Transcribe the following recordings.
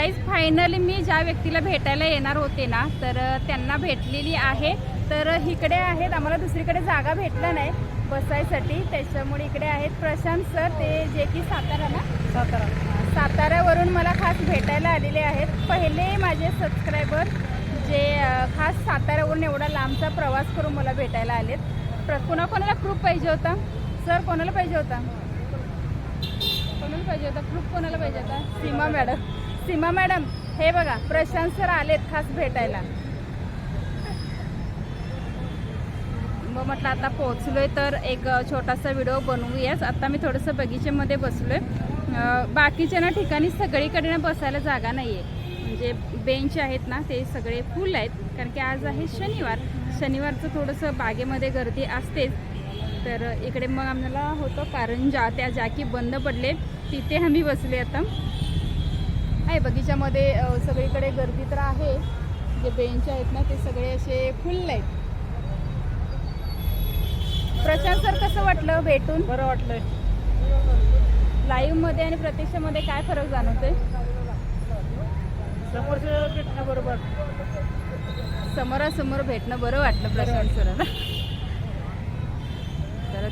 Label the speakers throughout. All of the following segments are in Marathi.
Speaker 1: गाईज फायनली मी ज्या व्यक्तीला भेटायला येणार होते ना तर त्यांना भेटलेली आहे. तर इकडे आहेत आम्हाला दुसरीकडे जागा भेटलं नाही बसायसाठी. त्याच्यामुळे इकडे आहेत प्रशांत सर ते जे की सातारा ना?
Speaker 2: सातारा.
Speaker 1: साताऱ्यावरून मला खास भेटायला आलेले आहेत. पहिले माझे सबस्क्रायबर जे खास साताऱ्यावरून एवढा लांबचा प्रवास करून मला भेटायला आलेत. प्र कुणा कोणाला प्रूफ पाहिजे होता? सर कोणाला पाहिजे होता? कोणाला पाहिजे होता? प्रूफ कोणाला पाहिजे होता? सीमा मॅडम. सीमा मॅडम हे बघा प्रशांत सर आलेत खास भेटायला. मग म्हटलं आता पोहोचलोय तर एक छोटासा व्हिडिओ बनवूयाच. आता मी थोडंसं बगीचेमध्ये बसलोय. आहे बाकीच्या ना ठिकाणी सगळीकडे ना बसायला जागा नाही आहे म्हणजे बेंच आहेत ना ते सगळे फुल आहेत. कारण की आज आहे शनिवार. शनिवारचं थोडंसं बागेमध्ये गर्दी असतेच. तर इकडे मग आम्हाला होतं ज्या त्या ज्या की बंद पडले. तिथे आम्ही बसले आता. आहे. बगीच्यामध्ये सगळीकडे गर्दी तर आहे. जे बेंच आहेत ना ते सगळे असे फुल आहेत. प्रशांत सर कसं वाटलं भेटून?
Speaker 2: बरं वाटलंय.
Speaker 1: लाईव्हमध्ये आणि प्रत्यक्षामध्ये काय फरक जाणवतोय?
Speaker 2: समोरचं भेटणं बरोबर.
Speaker 1: समोरासमोर भेटणं बरं वाटलं प्रशांत सरांना.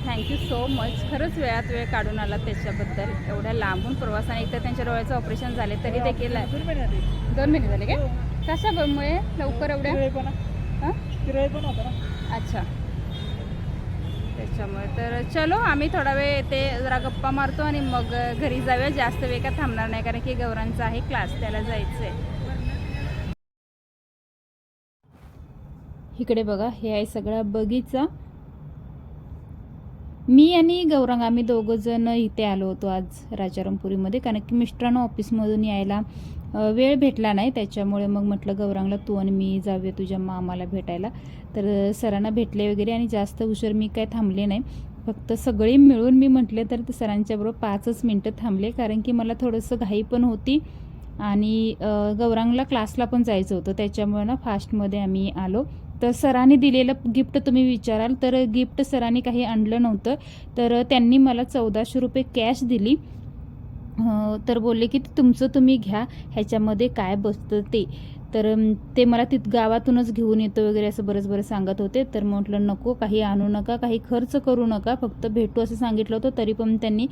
Speaker 1: Thank you so much. खरंच वेळात वेळ काढून आला त्याच्याबद्दल. एवढ्या लांबून प्रवासाने एकतर त्यांच्या डोळ्याचं ऑपरेशन झाले तरी देखील
Speaker 2: दोन महिने आधी
Speaker 1: दोन महिने झाले काय कशामुळे लवकर एवढ्या? हां? अच्छा. त्याच्यामुळे तर चलो आम्ही थोडा वेळ येते जरा गप्पा मारतो आणि मग घरी जाऊया. जास्त वेळ का थांबणार नाही कारण की गौरांचा आहे क्लास त्याला जायचं आहे इकडे बघा हे आहे सगळा बगीचा. मी आणि गौरांग आम्ही दोघं जण इथे आलो होतो आज राजारामपुरीमध्ये. कारण की मिस्टरांना ऑफिसमधून यायला वेळ भेटला नाही. त्याच्यामुळे मग म्हटलं गौरांगला तू आणि मी जाऊया तुझ्या मामाला भेटायला. तर सरांना भेटले वगैरे आणि जास्त उशीर मी काय थांबले नाही. फक्त सगळे मिळून मी म्हटले तर ते सरांच्याबरोबर पाचच मिनटं थांबले. कारण की मला थोडंसं घाई पण होती आणि गौरांगला क्लासला पण जायचं होतं. त्याच्यामुळे ना फास्टमध्ये आम्ही आलो. तर सरांनी दिलेलं गिफ्ट तुम्ही विचाराल. तर गिफ्ट सरांनी काही आणलं नव्हतं. तर त्यांनी मला चौदाशे रुपये कॅश दिली. तर बोलले की तुमचं तुम्ही घ्या. ह्याच्यामध्ये काय बसतं ते. तर ते मला तिथ गावातूनच घेऊन येतो वगैरे असं बरंच बरं सांगत होते. तर म्हटलं नको काही आणू नका काही खर्च करू नका. फक्त भेटू असं सांगितलं होतं. तरी पण त्यांनी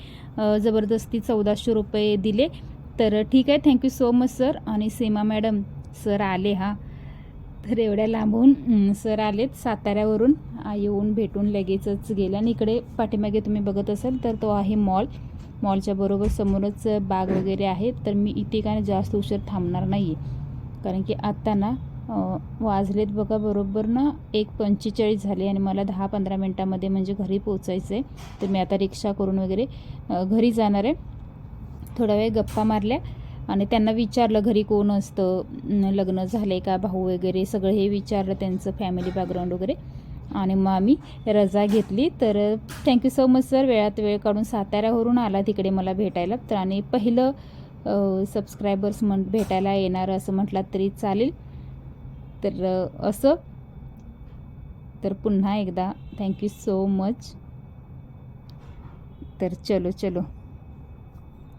Speaker 1: जबरदस्ती चौदाशे रुपये दिले. तर ठीक आहे. थँक्यू सो मच सर आणि सीमा मॅडम सर आले हा. तर एवढ्या लांबून सर आलेत साताऱ्यावरून. येऊन भेटून लगेचच गेले. आणि इकडे पाठीमागे तुम्ही बघत असाल तर तो आहे मॉल. मॉलच्या बरोबर समोरच बाग वगैरे आहे. तर मी इथे काय जास्त उशीर थांबणार नाही आहे कारण की आत्ता ना वाजलेत बघा बरोबर ना एक पंचेचाळीस झाले आणि मला दहा पंधरा मिनटामध्ये म्हणजे घरी पोचायचं आहे तर मी आता रिक्षा करून वगैरे घरी जाणार आहे. थोडा वेळ गप्पा मारल्या. आणि त्यांना विचारलं घरी कोण असतं? लग्न लग्न झाले का? भाऊ वगैरे? सगळं हे विचारलं त्यांचं फॅमिली बॅकग्राऊंड वगैरे. आणि मग आम्ही रजा घेतली. तर थँक्यू सो मच सर वेळात वेळ काढून साताऱ्यावरून आला तिकडे मला भेटायला. तर आणि पहिलं सबस्क्रायबर्स म्हण भेटायला येणार असं म्हटलं तरी चालेल. तर असं. तर पुन्हा एकदा थँक्यू सो मच तर चलो चलो.